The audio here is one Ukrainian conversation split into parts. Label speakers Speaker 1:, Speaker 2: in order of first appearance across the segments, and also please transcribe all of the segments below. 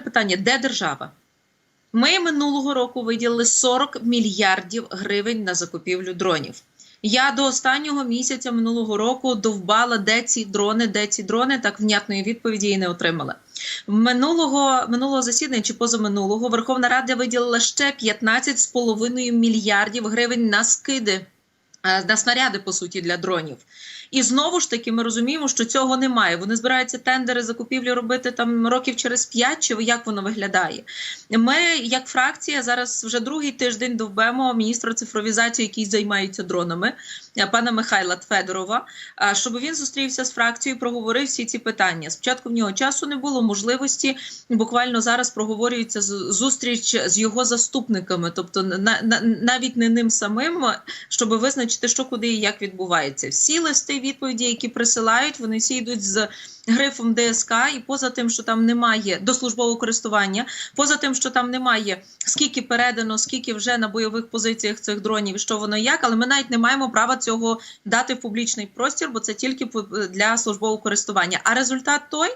Speaker 1: питання: де держава? Ми минулого року виділили 40 мільярдів гривень на закупівлю дронів. Я до останнього місяця минулого року довбала, де ці дрони, де ці дрони, так внятної відповіді і не отримала. Минулого минулого засідання чи позаминулого Верховна Рада виділила ще 15,5 мільярдів гривень на скиди. Е, На снаряди, по суті, для дронів. І знову ж таки, ми розуміємо, що цього немає. Вони збираються тендери закупівлі робити там років через п'ять, чи як воно виглядає. Ми, як фракція, зараз вже другий тиждень довбемо міністра цифровізації, який займається дронами, е, пана Михайла Федорова, а, щоб він зустрівся з фракцією, проговорив всі ці питання. Спочатку в нього часу не було можливості. Буквально зараз проговорюється зустріч з його заступниками, тобто на, навіть не ним самим, щоб визначити, що куди і як відбувається. Всі листи відповіді, які присилають, вони всі йдуть з грифом ДСК, і поза тим, що там немає до службового користування, поза тим, що там немає скільки передано, скільки вже на бойових позиціях цих дронів, що воно як, але ми навіть не маємо права цього дати в публічний простір, бо це тільки для службового користування. А результат той.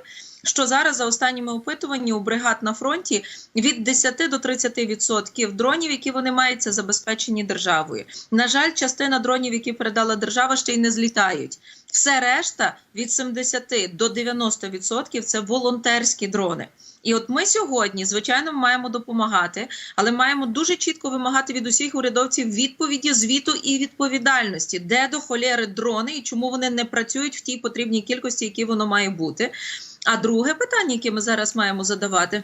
Speaker 1: Що зараз за останніми опитуваннями у бригад на фронті від 10 до 30% відсотків дронів, які вони мають, це забезпечені державою. На жаль, частина дронів, які передала держава, ще й не злітають. Все решта від 70 до 90% відсотків це волонтерські дрони. І от ми сьогодні, звичайно, маємо допомагати, але маємо дуже чітко вимагати від усіх урядовців відповіді, звіту і відповідальності, де до холєри дрони і чому вони не працюють в тій потрібній кількості, які воно має бути. А друге питання, яке ми зараз маємо задавати.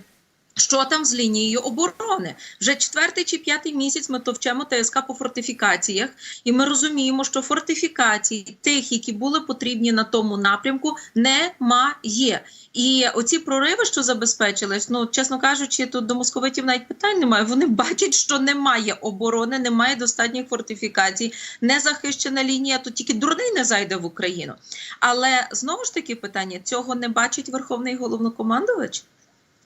Speaker 1: Що там з лінією оборони? Вже четвертий чи п'ятий місяць ми товчемо ТСК по фортифікаціях, і ми розуміємо, що фортифікацій, тих, які були потрібні на тому напрямку, немає. І оці прориви, що забезпечились, ну чесно кажучи, тут до московитів навіть питань немає. Вони бачать, що немає оборони, немає достатніх фортифікацій, не захищена лінія, то тільки дурний не зайде в Україну. Але знову ж таки питання: цього не бачить Верховний головнокомандувач.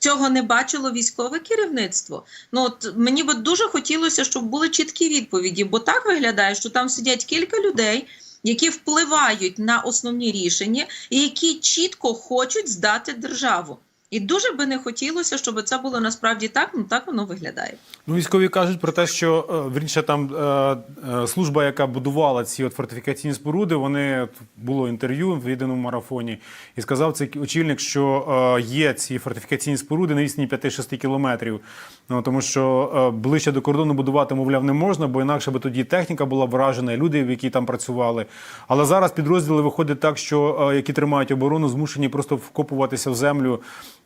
Speaker 1: Цього не бачило військове керівництво. Ну от мені би дуже хотілося, щоб були чіткі відповіді, бо так виглядає, що там сидять кілька людей, які впливають на основні рішення, і які чітко хочуть здати державу. І дуже би не хотілося, щоб це було насправді так. Ну так воно виглядає.
Speaker 2: Ну, військові кажуть про те, що е, вірніше там е, е, служба, яка будувала ці от фортифікаційні споруди, вони було інтерв'ю в єдиному марафоні, і сказав цей очільник, що є ці фортифікаційні споруди на відстані 5-6 кілометрів. Ну тому що ближче до кордону будувати, мовляв, не можна, бо інакше би тоді техніка була вражена, і люди, які там працювали. Але зараз підрозділи виходить так, що які тримають оборону, змушені просто вкопуватися в землю.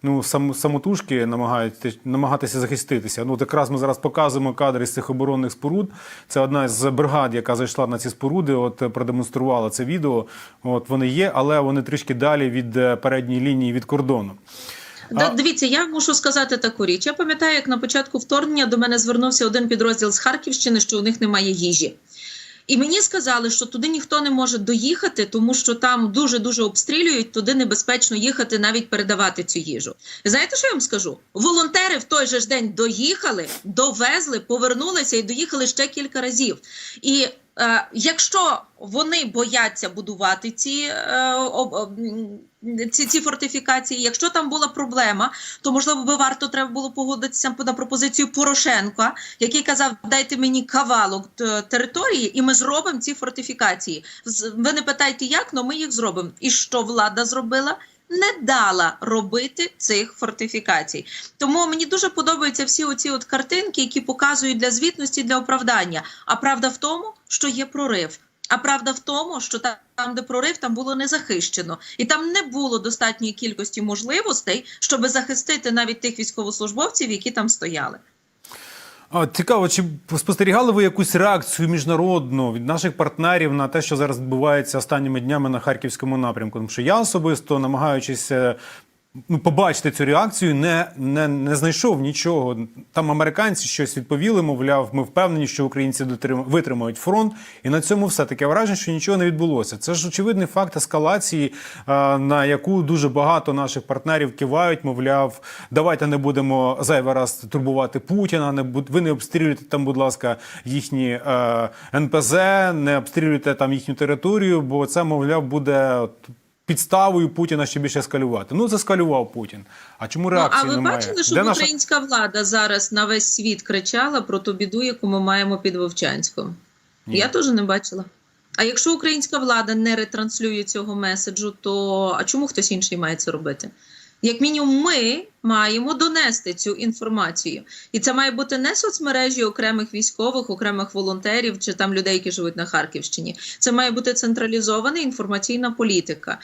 Speaker 2: Ну, сам, самотужки намагаються, намагатися захиститися. Ну, от якраз ми зараз показуємо кадри з цих оборонних споруд. Це одна з бригад, яка зайшла на ці споруди, от продемонструвала це відео. От вони є, але вони трішки далі від е, передньої лінії від кордону.
Speaker 1: Да,
Speaker 2: А-
Speaker 1: Дивіться, я мушу сказати таку річ. Я пам'ятаю, як на початку вторгнення до мене звернувся один підрозділ з Харківщини, що у них немає їжі. І мені сказали, що туди ніхто не може доїхати, тому що там дуже дуже обстрілюють. Туди небезпечно їхати, навіть передавати цю їжу. Знаєте, що я вам скажу? Волонтери в той же ж день доїхали, довезли, повернулися і доїхали ще кілька разів. І е, якщо вони бояться будувати ці, е, м, ці, ці фортифікації, якщо там була проблема, то можливо би варто треба було погодитися на пропозицію Порошенка, який казав: дайте мені кавалок території, і ми зробимо ці фортифікації. Ви не питайте, як, але ми їх зробимо. І що влада зробила? Не дала робити цих фортифікацій. Тому мені дуже подобаються всі оці от картинки, які показують для звітності, для оправдання. А правда в тому, що є прорив. А правда в тому, що там, де прорив, там було не захищено, і там не було достатньої кількості можливостей, щоб захистити навіть тих військовослужбовців, які там стояли.
Speaker 2: А, цікаво, чи спостерігали ви якусь реакцію міжнародну від наших партнерів на те, що зараз відбувається останніми днями на харківському напрямку? Тому що я особисто, намагаючись е, ну, побачити цю реакцію, не, не, не знайшов нічого. Там американці щось відповіли, мовляв, ми впевнені, що українці витримають фронт, і на цьому все таке враження, що нічого не відбулося. Це ж очевидний факт ескалації, на яку дуже багато наших партнерів кивають, мовляв, давайте не будемо зайвий раз турбувати Путіна. Не ви не обстрілюйте там, будь ласка, їхні е, НПЗ, не обстрілюйте там їхню територію, бо це, мовляв, буде. Підставою Путіна ще більше ескалювати. Ну, заскалював Путін. А чому
Speaker 1: Ну, а ви
Speaker 2: немає?
Speaker 1: бачили, що
Speaker 2: Де наша-
Speaker 1: українська влада зараз на весь світ кричала про ту біду, яку ми маємо під Вовчанськом?
Speaker 2: Ні.
Speaker 1: Я теж не бачила. А якщо українська влада не ретранслює цього меседжу, то а чому хтось інший має це робити? Як мінімум, ми маємо донести цю інформацію, і це має бути не соцмережі окремих військових, окремих волонтерів чи там людей, які живуть на Харківщині. Це має бути централізована інформаційна політика.